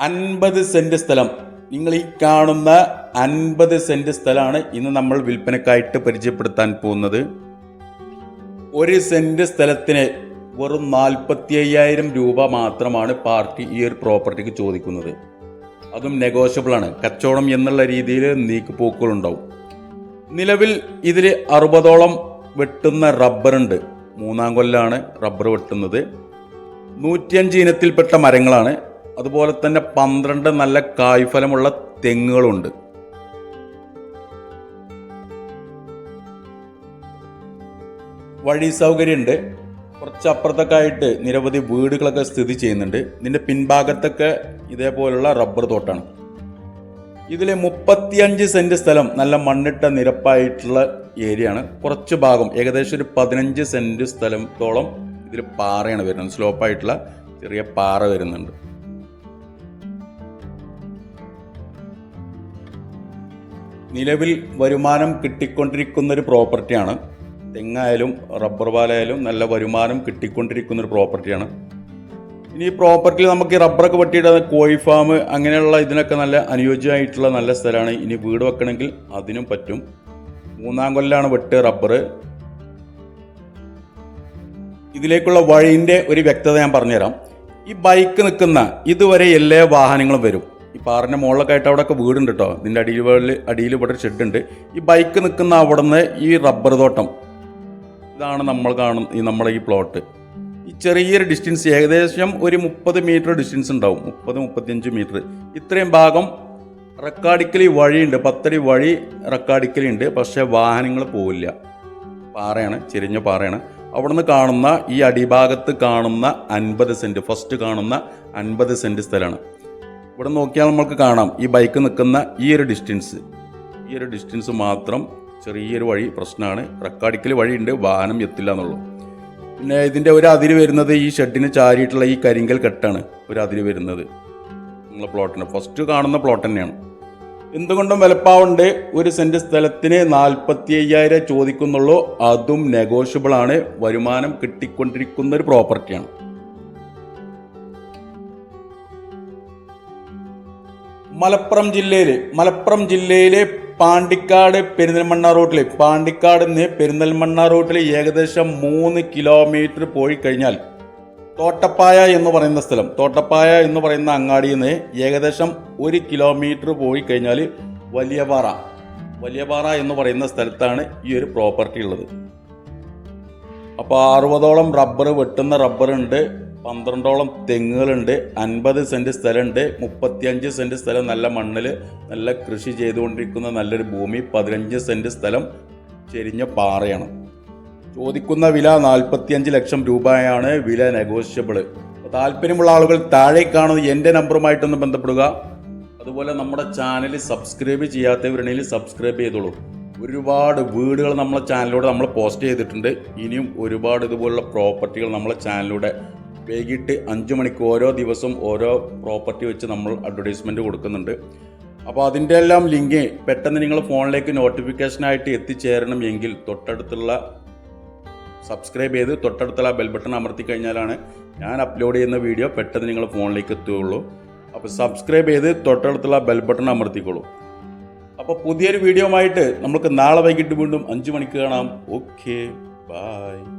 അൻപത് സെന്റ് സ്ഥലം. നിങ്ങൾ ഈ കാണുന്ന അൻപത് സെന്റ് സ്ഥലമാണ് ഇന്ന് നമ്മൾ വിൽപ്പനക്കായിട്ട് പരിചയപ്പെടുത്താൻ പോകുന്നത്. ഒരു സെന്റ് സ്ഥലത്തിന് വെറും നാൽപ്പത്തി അയ്യായിരം രൂപ മാത്രമാണ് പാർട്ടി ഈ ഒരു പ്രോപ്പർട്ടിക്ക് ചോദിക്കുന്നത്. അതും നെഗോഷ്യബിൾ ആണ്. കച്ചവടം എന്നുള്ള രീതിയിൽ നീക്കുപോക്കുകളുണ്ടാവും നിലവിൽ ഇതിൽ അറുപതോളം വെട്ടുന്ന റബ്ബറുണ്ട് മൂന്നാം കൊല്ലാണ് റബ്ബർ വെട്ടുന്നത്. നൂറ്റിയഞ്ച് ഇനത്തിൽപ്പെട്ട മരങ്ങളാണ്. അതുപോലെ തന്നെ പന്ത്രണ്ട് നല്ല കായ്ഫലമുള്ള തെങ്ങുകളുണ്ട്. വഴി സൗകര്യമുണ്ട് കുറച്ചപ്പുറത്തൊക്കെ ആയിട്ട് നിരവധി വീടുകളൊക്കെ സ്ഥിതി ചെയ്യുന്നുണ്ട്. ഇതിന്റെ പിൻഭാഗത്തൊക്കെ ഇതേപോലുള്ള റബ്ബർ തോട്ടാണ്. ഇതിലെ മുപ്പത്തിയഞ്ച് സെന്റ് സ്ഥലം നല്ല മണ്ണിട്ട നിരപ്പായിട്ടുള്ള ഏരിയയാണ്. കുറച്ച് ഭാഗം ഏകദേശം ഒരു പതിനഞ്ച് സെന്റ് സ്ഥലത്തോളം ഇതിൽ പാറയാണ് വരുന്നത്. സ്ലോപ്പായിട്ടുള്ള ചെറിയ പാറ വരുന്നുണ്ട്. നിലവിൽ വരുമാനം കിട്ടിക്കൊണ്ടിരിക്കുന്നൊരു പ്രോപ്പർട്ടിയാണ്. തെങ്ങായാലും റബ്ബർ പാലായാലും നല്ല വരുമാനം കിട്ടിക്കൊണ്ടിരിക്കുന്ന ഒരു പ്രോപ്പർട്ടിയാണ്. ഇനി ഈ പ്രോപ്പർട്ടിയിൽ നമുക്ക് ഈ റബ്ബറൊക്കെ വെട്ടിയിട്ട് കോഴി ഫാം അങ്ങനെയുള്ള ഇതിനൊക്കെ നല്ല അനുയോജ്യമായിട്ടുള്ള നല്ല സ്ഥലമാണ്. ഇനി വീട് വെക്കണമെങ്കിൽ അതിനും പറ്റും. മൂന്നാം കൊല്ലാണ് വെട്ട് റബ്ബർ. ഇതിലേക്കുള്ള വഴിന്റെ ഒരു വ്യക്തത ഞാൻ പറഞ്ഞുതരാം. ഈ ബൈക്ക് നിൽക്കുന്ന ഇതുവരെ എല്ലാ വാഹനങ്ങളും വരും. ഈ പാറിന്റെ മുകളിലൊക്കെ ആയിട്ട് അവിടെ ഒക്കെ വീടുണ്ട് കേട്ടോ ഇതിന്റെ അടിയിൽ അടിയിൽ ഇവിടെ ഒരു ഷെഡ് ഉണ്ട്. ഈ ബൈക്ക് നിൽക്കുന്ന അവിടെ നിന്ന് ഈ റബ്ബർ തോട്ടം. ഇതാണ് നമ്മൾ കാണുന്ന ഈ നമ്മളെ ഈ പ്ലോട്ട് ഈ ചെറിയൊരു ഡിസ്റ്റൻസ് ഏകദേശം ഒരു മുപ്പത് മീറ്റർ ഡിസ്റ്റൻസ് ഉണ്ടാവും. മുപ്പത് മുപ്പത്തിയഞ്ച് മീറ്റർ ഇത്രയും ഭാഗം റക്കാടിക്കലി വഴിയുണ്ട്. പത്തടി വഴി റക്കാടിക്കലി ഉണ്ട്. പക്ഷേ വാഹനങ്ങൾ പോവില്ല. പാറയാണ് ചെരിഞ്ഞ പാറയാണ്. അവിടുന്ന് കാണുന്ന ഈ അടിഭാഗത്ത് കാണുന്ന അൻപത് സെന്റ് ഫസ്റ്റ് കാണുന്ന അൻപത് സെന്റ് സ്ഥലമാണ്. ഇവിടെ നോക്കിയാൽ നമുക്ക് കാണാം ഈ ബൈക്ക് നിൽക്കുന്ന ഈ ഒരു ഡിസ്റ്റൻസ് ഈ ഒരു ഡിസ്റ്റൻസ് മാത്രം ചെറിയൊരു വഴി പ്രശ്നമാണ്. വഴി വഴിയുണ്ട് വാഹനം എത്തില്ല എന്നുള്ളൂ. പിന്നെ ഇതിന്റെ ഒരു അതിര് വരുന്നത് ഈ ഷെഡിന് ചാരിയിട്ടുള്ള ഈ കരിങ്കൽ കെട്ടാണ് ഒരു അതിര് വരുന്നത്. നമ്മളെ പ്ലോട്ടിന് ഫസ്റ്റ് കാണുന്ന പ്ലോട്ട് തന്നെയാണ്. എന്തുകൊണ്ടും വിലപ്പാവുണ്ട്? ഒരു സെന്റ് സ്ഥലത്തിന് നാൽപ്പത്തി അയ്യായിരം ചോദിക്കുന്നുള്ളൂ. അതും നെഗോഷ്യബിളാണ് വരുമാനം കിട്ടിക്കൊണ്ടിരിക്കുന്ന ഒരു പ്രോപ്പർട്ടിയാണ് മലപ്പുറം ജില്ലയിലെ മലപ്പുറം ജില്ലയിലെ പാണ്ടിക്കാട് പെരിന്തൽമണ്ണ റൂട്ടിൽ പാണ്ടിക്കാട് നിന്ന് പെരിന്തൽമണ്ണ റൂട്ടിൽ ഏകദേശം മൂന്ന് കിലോമീറ്റർ പോയി കഴിഞ്ഞാൽ തോട്ടപ്പായ എന്ന് പറയുന്ന സ്ഥലം തോട്ടപ്പായ എന്ന് പറയുന്ന അങ്ങാടിയിൽ നിന്ന് ഏകദേശം ഒരു കിലോമീറ്റർ പോയി കഴിഞ്ഞാൽ വലിയപാറ വലിയപാറ എന്ന് പറയുന്ന സ്ഥലത്താണ് ഈ ഒരു പ്രോപ്പർട്ടി ഉള്ളത്. അപ്പോൾ അറുപതോളം റബ്ബർ വെട്ടുന്ന റബ്ബറുണ്ട് പന്ത്രണ്ടോളം തെങ്ങുകളുണ്ട് അൻപത് സെന്റ് സ്ഥലമുണ്ട് മുപ്പത്തിയഞ്ച് സെന്റ് സ്ഥലം നല്ല മണ്ണിൽ നല്ല കൃഷി ചെയ്തുകൊണ്ടിരിക്കുന്ന നല്ലൊരു ഭൂമി പതിനഞ്ച് സെന്റ് സ്ഥലം ചെരിഞ്ഞ പാറയാണ്. ചോദിക്കുന്ന വില നാൽപ്പത്തിയഞ്ച് ലക്ഷം രൂപയാണ് വില നെഗോഷ്യബിൾ താല്പര്യമുള്ള ആളുകൾ താഴെ കാണുന്ന എന്റെ നമ്പറുമായിട്ടൊന്ന് ബന്ധപ്പെടുക. അതുപോലെ നമ്മുടെ ചാനൽ സബ്സ്ക്രൈബ് ചെയ്യാത്തവരുണ്ടെങ്കിൽ സബ്സ്ക്രൈബ് ചെയ്തോളൂ. ഒരുപാട് വീടുകൾ നമ്മളെ ചാനലിലൂടെ നമ്മൾ പോസ്റ്റ് ചെയ്തിട്ടുണ്ട്. ഇനിയും ഒരുപാട് ഇതുപോലുള്ള പ്രോപ്പർട്ടികൾ നമ്മളെ ചാനലിലൂടെ വൈകിട്ട് അഞ്ച് മണിക്ക് ഓരോ ദിവസവും ഓരോ പ്രോപ്പർട്ടി വെച്ച് നമ്മൾ അഡ്വർടൈസ്മെന്റ് കൊടുക്കുന്നുണ്ട്. അപ്പോൾ അതിന്റെ എല്ലാം ലിങ്ക് പെട്ടെന്ന് നിങ്ങൾ ഫോണിലേക്ക് നോട്ടിഫിക്കേഷനായിട്ട് എത്തിച്ചേരണം എങ്കിൽ തൊട്ടടുത്തുള്ള സബ്സ്ക്രൈബ് ചെയ്ത് തൊട്ടടുത്തുള്ള ബെൽ ബട്ടൺ അമർത്തി കഴിഞ്ഞാലാണ് ഞാൻ അപ്ലോഡ് ചെയ്യുന്ന വീഡിയോ പെട്ടെന്ന് നിങ്ങൾ ഫോണിലേക്ക് എത്തുകയുള്ളൂ. അപ്പോൾ സബ്സ്ക്രൈബ് ചെയ്ത് തൊട്ടടുത്തുള്ള ബെൽ ബട്ടൺ അമർത്തിക്കോളൂ. അപ്പോൾ പുതിയൊരു വീഡിയോ ആയിട്ട് നമുക്ക് നാളെ വൈകിട്ട് വീണ്ടും അഞ്ച് മണിക്ക് കാണാം. Okay bye